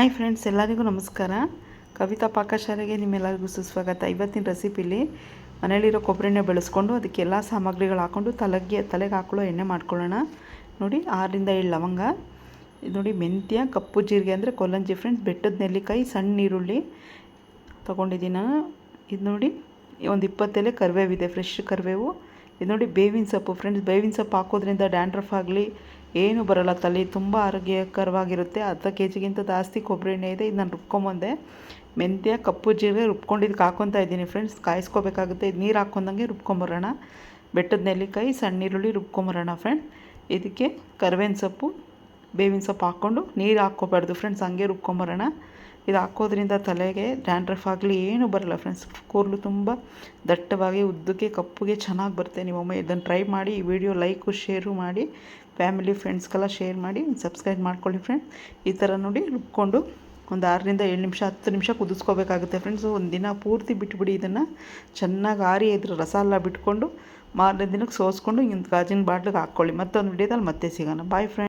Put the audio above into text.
Hi friends, ಎಲ್ಲರಿಗೂ ನಮಸ್ಕಾರ. ಕವಿತಾ ಪಾಕಶಾಲೆಗೆ ನಿಮ್ಮೆಲ್ಲರಿಗೂ ಸುಸ್ವಾಗತ. ಇವತ್ತಿನ ರೆಸಿಪಿಲಿ ಮನೇಲಿರೋ ಕೊಬ್ಬರಿನೇ ಬೆಳೆಸ್ಕೊಂಡು ಅದಕ್ಕೆ ಎಲ್ಲ ಸಾಮಗ್ರಿಗಳು ಹಾಕ್ಕೊಂಡು ತಲೆಗೆ ತಲೆಗೆ ಹಾಕೊಳ್ಳೋ ಎಣ್ಣೆ ಮಾಡ್ಕೊಳ್ಳೋಣ. ನೋಡಿ, ಆರರಿಂದ ಏಳು ಲವಂಗ. ಇದು ನೋಡಿ, ಮೆಂತ್ಯ, ಕಪ್ಪು ಜೀರಿಗೆ ಅಂದರೆ ಕೊಲ್ಲಂಜಿ ಫ್ರೆಂಡ್ಸ್. ಬೆಟ್ಟದ ನೆಲ್ಲಿಕಾಯಿ, ಸಣ್ಣ ಈರುಳ್ಳಿ ತೊಗೊಂಡಿದ್ದೀನಿ ನಾನು. ಇದು ನೋಡಿ, ಒಂದು ಇಪ್ಪತ್ತೆಲೆ ಕರಿಬೇವಿದೆ ಫ್ರೆಶ್ ಕರಿಬೇವು. ಇದು ನೋಡಿ ಬೇವಿನ ಸೊಪ್ಪು ಫ್ರೆಂಡ್ಸ್ ಬೇವಿನ ಸೊಪ್ಪು ಹಾಕೋದ್ರಿಂದ ಡ್ಯಾಂಡ್ರಫ್ ಆಗಲಿ, ಏನು ಬರೋಲ್ಲ ತಲೆ, ತುಂಬ ಆರೋಗ್ಯಕರವಾಗಿರುತ್ತೆ. ಅರ್ಧ ಕೆ ಜಿಗಿಂತ ಜಾಸ್ತಿ ಕೊಬ್ಬರಿ ಎಣ್ಣೆ ಇದೆ ಇದು ನಾನು ರುಬ್ಕೊಂಬಂದೆ, ಮೆಂತ್ಯ, ಕಪ್ಪು ಜೀರಿಗೆ ರುಬ್ಕೊಂಡಿದ್ದಕ್ಕೆ ಹಾಕ್ಕೊತಾ ಇದ್ದೀನಿ ಫ್ರೆಂಡ್ಸ್ ಕಾಯಿಸ್ಕೋಬೇಕಾಗುತ್ತೆ, ಇದು ನೀರು ಹಾಕೊಂಡಂಗೆ ರುಬ್ಕೊಂಬರೋಣ. ಬೆಟ್ಟದ ನೆಲ್ಲಿಕಾಯಿ, ಸಣ್ಣ ಈರುಳ್ಳಿ ರುಬ್ಕೊಂಬರೋಣ ಫ್ರೆಂಡ್ ಇದಕ್ಕೆ ಕರಿಬೇವಿನ ಸೊಪ್ಪು ಬೇವಿನ ಸೊಪ್ಪು ಹಾಕ್ಕೊಂಡು ನೀರು ಹಾಕ್ಕೋಬಾರ್ದು. ಫ್ರೆಂಡ್ಸ್ ಹಂಗೆ ರುಬ್ಕೊಂಬರೋಣ. ಇದು ಹಾಕೋದ್ರಿಂದ ತಲೆಗೆ ಡ್ಯಾಂಡ್ರಫ್ ಆಗಲಿ ಏನೂ ಬರಲ್ಲ ಫ್ರೆಂಡ್ಸ್ ಕೂದಲು ತುಂಬ ದಟ್ಟವಾಗಿ, ಉದ್ದಕ್ಕೆ, ಕಪ್ಪುಗೆ ಚೆನ್ನಾಗಿ ಬರುತ್ತೆ. ನೀವೊಮ್ಮೆ ಇದನ್ನು ಟ್ರೈ ಮಾಡಿ, ಈ ವಿಡಿಯೋ ಲೈಕು ಶೇರು ಮಾಡಿ ಫ್ಯಾಮಿಲಿ ಫ್ರೆಂಡ್ಸ್ಗೆಲ್ಲ ಶೇರ್ ಮಾಡಿ ಸಬ್ಸ್ಕ್ರೈಬ್ ಮಾಡ್ಕೊಳ್ಳಿ ಫ್ರೆಂಡ್ಸ್ ಈ ಥರ ನೋಡಿ ರುಬ್ಕೊಂಡು ಒಂದು ಆರರಿಂದ ಏಳು ನಿಮಿಷ, ಹತ್ತು ನಿಮಿಷ ಕುದಿಸ್ಕೋಬೇಕಾಗುತ್ತೆ ಫ್ರೆಂಡ್ಸ್ ಒಂದು ದಿನ ಪೂರ್ತಿ ಬಿಟ್ಬಿಡಿ ಇದನ್ನು. ಚೆನ್ನಾಗಿ ಆರಿ ಇದ್ರ ರಸ ಎಲ್ಲ ಬಿಟ್ಕೊಂಡು ಮಾರನೇ ದಿನಕ್ಕೆ ಸೋಸ್ಕೊಂಡು ಇಂಥ ಗಾಜಿನ ಬಾಟ್ಲಿಗೆ ಹಾಕ್ಕೊಳ್ಳಿ. ಮತ್ತೊಂದು ವಿಡಿಯೋದಲ್ಲಿ ಮತ್ತೆ ಸಿಗೋಣ. Bye friends